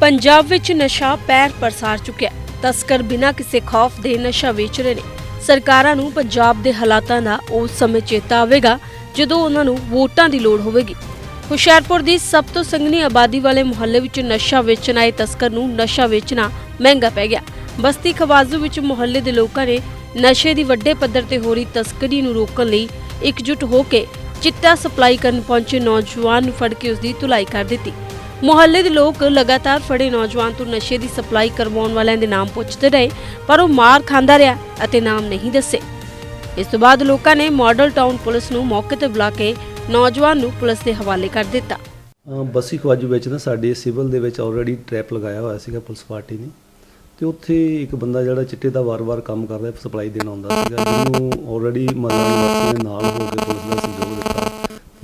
ਪੰਜਾਬ ਵਿੱਚ ਨਸ਼ਾ ਪੈਰ ਪਰਸਾਰ ਚੁੱਕਿਆ ਤਸਕਰ ਬਿਨਾਂ ਕਿਸੇ ਖੌਫ ਦੇ ਨਸ਼ਾ ਵੇਚ ਰਹੇ ਨੇ। ਸਰਕਾਰਾਂ ਨੂੰ ਪੰਜਾਬ ਦੇ ਹਾਲਾਤਾਂ ਦਾ ਉਸ ਸਮੇਂ ਚੇਤਾ ਆਵੇਗਾ, ਜਦੋਂ ਉਹਨਾਂ ਨੂੰ ਵੋਟਾਂ ਦੀ ਲੋੜ ਹੋਵੇਗੀ। ਹੁਸ਼ਿਆਰਪੁਰ ਦੀ ਸਭ ਤੋਂ ਸੰਘਣੀ ਆਬਾਦੀ ਵਾਲੇ ਮੁਹੱਲੇ ਵਿੱਚ ਨਸ਼ਾ ਵੇਚਣ ਆਏ ਤਸਕਰ ਨੂੰ ਨਸ਼ਾ ਵੇਚਣਾ ਮਹਿੰਗਾ ਪੈ ਗਿਆ। ਬਸਤੀ ਖਵਾਜ਼ੂ ਵਿੱਚ ਮੁਹੱਲੇ ਦੇ ਲੋਕਾਂ ਨੇ ਨਸ਼ੇ ਦੀ ਵੱਡੇ ਪੱਧਰ ਤੇ ਹੋ ਰਹੀ ਤਸਕਰੀ ਨੂੰ ਰੋਕਣ ਲਈ ਇਕਜੁੱਟ ਹੋ ਕੇ ਚਿੱਟਾ ਸਪਲਾਈ ਕਰਨ ਪਹੁੰਚੇ ਨੌਜਵਾਨ ਨੂੰ ਫੜ ਕੇ ਉਸ ਦੀ ਧੁਲਾਈ ਕਰ ਦਿੱਤੀ। ਮੁਹੱਲੇ ਦੇ ਲੋਕ ਲਗਾਤਾਰ ਫੜੇ ਨੌਜਵਾਨ ਤੋਂ ਨਸ਼ੇ ਦੀ ਸਪਲਾਈ ਕਰਵਾਉਣ ਵਾਲਿਆਂ ਦੇ ਨਾਮ ਪੁੱਛਦੇ ਰਹੇ ਪਰ ਉਹ ਮਾਰ ਖਾਂਦਾ ਰਿਹਾ ਅਤੇ ਨਾਮ ਨਹੀਂ ਦੱਸੇ। ਇਸ ਤੋਂ ਬਾਅਦ ਲੋਕਾਂ ਨੇ ਮਾਡਲ ਟਾਊਨ ਪੁਲਿਸ ਨੂੰ ਮੌਕੇ ਤੇ ਬੁਲਾ ਕੇ ਨੌਜਵਾਨ ਨੂੰ ਪੁਲਿਸ ਦੇ ਹਵਾਲੇ ਕਰ ਦਿੱਤਾ। ਅ, ਬੱਸੀ ਖਵਾਜੂ ਵਿੱਚ ਨਾ ਸਾਡੇ ਸਿਵਲ ਦੇ ਵਿੱਚ ਆਲਰੇਡੀ ਟ੍ਰੈਪ ਲਗਾਇਆ ਹੋਇਆ ਸੀਗਾ ਪੁਲਿਸ ਪਾਰਟੀ ਨੇ। ਤੇ ਉੱਥੇ ਇੱਕ ਬੰਦਾ ਜਿਹੜਾ ਚਿੱਟੇ ਦਾ ਵਾਰ-ਵਾਰ ਕੰਮ ਕਰਦਾ ਸਪਲਾਈ ਦੇਣ ਆਉਂਦਾ ਸੀਗਾ ਜਿਹਨੂੰ ਆਲਰੇਡੀ ਮਹੱਲਾ ਨਿਵਾਸੀ ਨੇ ਨਾਲ ਹੋ ਕੇ ਪੁਲਿਸ ਦਾ ਸਹਿਯੋਗ ਦਿੱਤਾ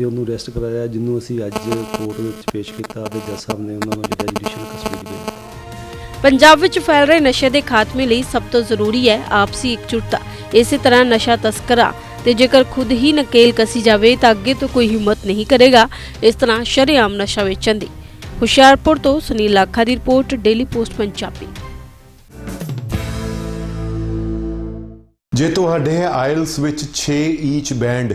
ਤੇ ਉਹਨੂੰ ਅਰੈਸਟ ਕਰਾਇਆ ਜਿਹਨੂੰ ਅਸੀਂ ਅੱਜ ਕੋਰਟ ਵਿੱਚ ਪੇਸ਼ ਕੀਤਾ ਤੇ ਜੱਜ ਸਾਹਿਬ ਨੇ ਉਹਨਾਂ ਨੂੰ ਜਿਹੜਾ ਜੁਡੀਸ਼ੀਅਲ ਕਸਟਡੀ ਦੇ ਪੰਜਾਬ ਵਿੱਚ ਫੈਲ ਰਹੇ ਨਸ਼ੇ ਦੇ ਖਾਤਮੇ ਲਈ ਸਭ ਤੋਂ ਜ਼ਰੂਰੀ ਹੈ ਆਪਸੀ ਇਕਜੁੱਟਤਾ। ਇਸੇ ਤਰ੍ਹਾਂ ਨਸ਼ਾ ਤਸਕਰਾਂ ਤੇ ਜੇਕਰ ਖੁਦ ਹੀ ਨਕੇਲ ਕਸੀ ਜਾਵੇ ਤਾਂ ਅੱਗੇ ਤੋਂ ਕੋਈ ਹਿੰਮਤ ਨਹੀਂ ਕਰੇਗਾ। ਇਸ ਤਰ੍ਹਾਂ ਸ਼ਰੇਆਮ ਨਸ਼ਾ ਵੇਚਣ ਦੀ। ਹੁਸ਼ਿਆਰਪੁਰ ਤੋਂ ਸੁਨੀਲ ਲਾਖਾ ਦੀ ਰਿਪੋਰਟ ਡੇਲੀ ਪੋਸਟ ਪੰਜਾਬੀ। ਜੇ ਤੁਹਾਡੇ ਆਇਲਸ ਵਿੱਚ 6 ਈਚ ਬੈਂਡ